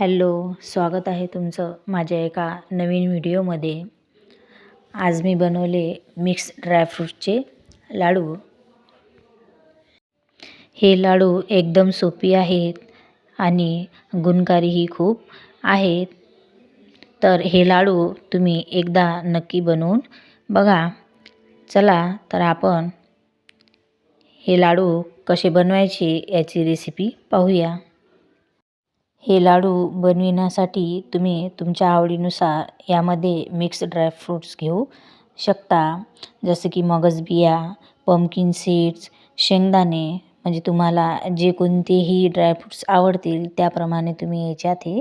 Hello स्वागत आहे तुमचं माझ्या एका नवीन व्हिडिओमध्ये. आज मी बनवले मिक्स ड्रायफ्रूटचे लाडू. हे लाडू एकदम सोपी आहेत आणि गुणकारीही खूप आहेत. तर हे लाडू तुम्ही एकदा नक्की बनवून बघा. चला तर आपण हे लाडू कसे बनवायचे याची रेसिपी पाहूया. हे लाडू बनविण्यासाठी तुम्ही तुमच्या आवडीनुसार यामध्ये मिक्स ड्रायफ्रूट्स घेऊ शकता. जसं की मगजबिया पम्किन सीड्स शेंगदाणे म्हणजे तुम्हाला जे कोणतेही ड्रायफ्रूट्स आवडतील त्याप्रमाणे तुम्ही याच्यात हे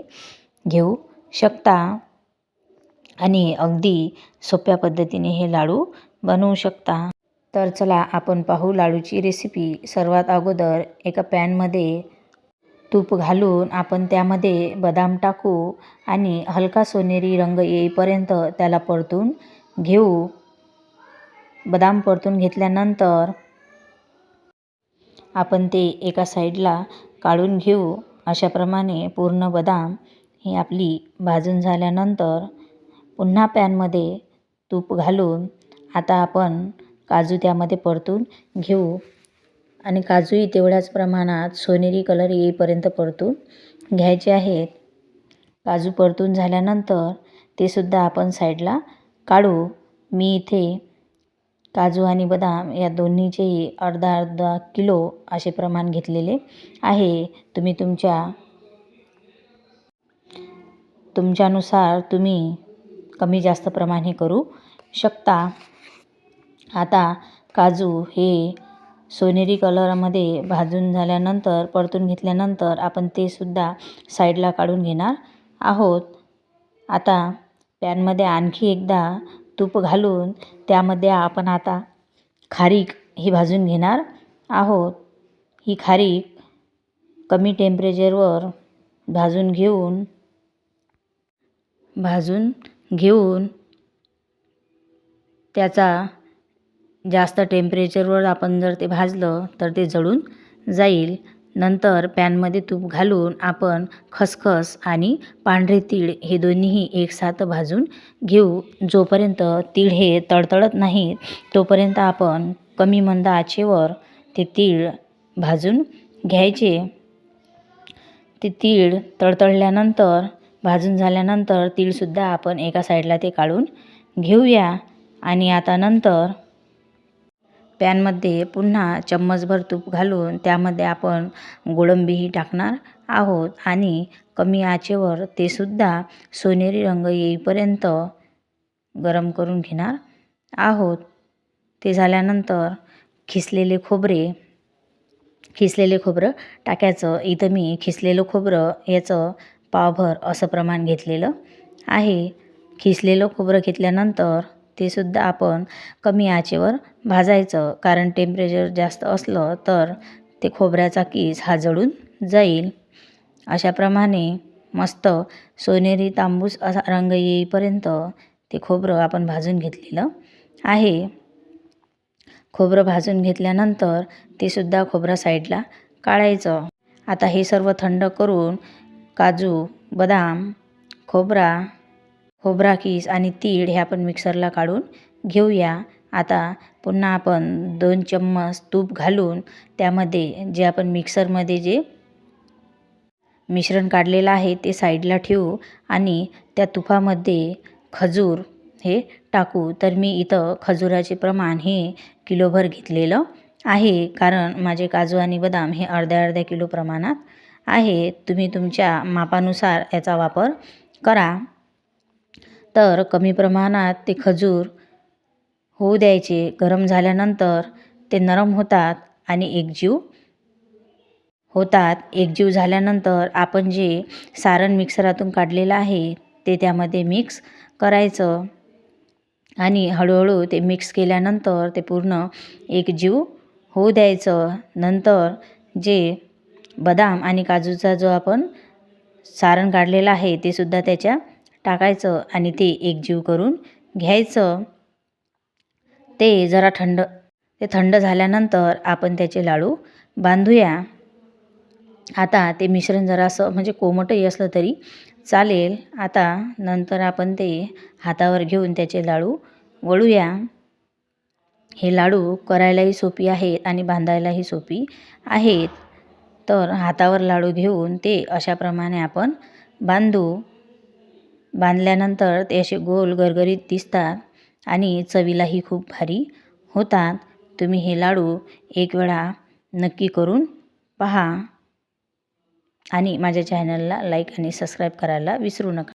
घेऊ शकता. आणि अगदी सोप्या पद्धतीने हे लाडू बनवू शकता. तर चला आपण पाहू लाडूची रेसिपी सर्वात अगोदर एका पॅनमध्ये तूप घालून आपण त्यामध्ये बदाम टाकू आणि हलका सोनेरी रंग येईपर्यंत त्याला परतून घेऊ. बदाम परतून घेतल्यानंतर आपण ते एका साईडला काढून घेऊ. अशाप्रमाणे पूर्ण बदाम ही आपली भाजून झाल्यानंतर पुन्हा पॅनमध्ये तूप घालून आता आपण काजू त्यामध्ये परतून घेऊ. आणि काजूही तेवढ्याच प्रमाणात सोनेरी कलर येईपर्यंत परतून घ्यायचे आहेत. काजू परतून झाल्यानंतर ते सुद्धा आपण साईडला काढू. मी इथे काजू आणि बदाम या दोन्हीचेही अर्धा अर्धा किलो असे प्रमाण घेतलेले आहे. तुम्ही तुमच्या तुमच्यानुसार तुम्ही कमी जास्त प्रमाण हे करू शकता. आता काजू हे सोनेरी कलरमध्ये भाजून झाल्यानंतर परतून घेतल्यानंतर आपण ते सुद्धा साईडला काढून घेणार आहोत. आता पॅनमध्ये आणखी एकदा तूप घालून त्यामध्ये आपण आता खारीक ही भाजून घेणार आहोत. ही खारीक कमी टेम्परेचरवर भाजून घेऊन भाजून घेऊन त्याचा जास्त टेम्परेचरवर आपण जर ते भाजलं तर ते जळून जाईल. नंतर पॅनमध्ये तूप घालून आपण खसखस आणि पांढरे तीळ हे दोन्हीही एकसाथ भाजून घेऊ. जोपर्यंत तीळ हे तडतडत नाही तोपर्यंत आपण कमी मंद आचेवर ते तीळ भाजून घ्यायचे. ते तीळ तडतडल्यानंतर भाजून झाल्यानंतर तीळसुद्धा आपण एका साईडला ते काढून घेऊया. आणि आता नंतर पॅनमध्ये पुन्हा चम्मचभर तूप घालून त्यामध्ये आपण गोळंबीही टाकणार आहोत आणि कमी आचेवर ते सुद्धा सोनेरी रंग येईपर्यंत गरम करून घेणार आहोत. ते झाल्यानंतर खिसलेले खोबरे खिसलेले खोबरं टाकायचं. इथं मी खिसलेलं खोबरं याचं पावभर असं प्रमाण घेतलेलं आहे. खिसलेलं खोबरं घेतल्यानंतर ते सुद्धा आपण कमी आचेवर भाजायचं. कारण टेम्परेचर जास्त असलं तर ते खोबऱ्याचा कीस हा जळून जाईल. अशाप्रमाणे मस्त सोनेरी तांबूस असा रंग येईपर्यंत ते खोबरं आपण भाजून घेतलेलं आहे. खोबरं भाजून घेतल्यानंतर ते सुद्धा खोबरं साईडला काढायचं. आता हे सर्व थंड करून काजू बदाम खोबरा खोबरा किस आणि तीळ हे आपण मिक्सरला काढून घेऊया. आता पुन्हा आपण दोन चम्मच तूप घालून त्यामध्ये जे आपण मिक्सरमध्ये जे मिश्रण काढलेलं आहे ते साईडला ठेवू आणि त्या तुपामध्ये खजूर हे टाकू. तर मी इथं खजुराचे प्रमाण हे किलोभर घेतलेलं आहे. कारण माझे काजू आणि बदाम हे अर्ध्या अर्ध्या किलो प्रमाणात आहे. तुम्ही तुमच्या मापानुसार याचा वापर करा. तर कमी प्रमाणात ते खजूर होऊ द्यायचे. गरम झाल्यानंतर ते नरम होतात आणि एकजीव होतात. एकजीव झाल्यानंतर आपण जे सारण मिक्सरातून काढलेलं आहे ते त्यामध्ये मिक्स करायचं आणि हळूहळू ते मिक्स केल्यानंतर ते पूर्ण एकजीव होऊ द्यायचं. नंतर जे बदाम आणि काजूचा जो आपण सारण काढलेला आहे ते सुद्धा त्याच्या टाकायचं आणि ते एकजीव करून घ्यायचं. ते जरा थंड ते थंड झाल्यानंतर आपण त्याचे लाडू बांधूया. आता ते मिश्रण जरासं म्हणजे कोमटही असलं तरी चालेल. आता नंतर आपण ते हातावर घेऊन त्याचे लाडू वळूया. हे लाडू करायलाही सोपी आहेत आणि बांधायलाही सोपी आहेत. तर हातावर लाडू घेऊन ते अशाप्रमाणे आपण बांधू. बांधल्यानंतर ते असे गोल गरगरीत दिसतात आणि चवीलाही खूप भारी होतात. तुम्ही हे लाडू एक वेळा नक्की करून पहा. आणि माझ्या चॅनलला लाईक आणि सबस्क्राईब करायला विसरू नका.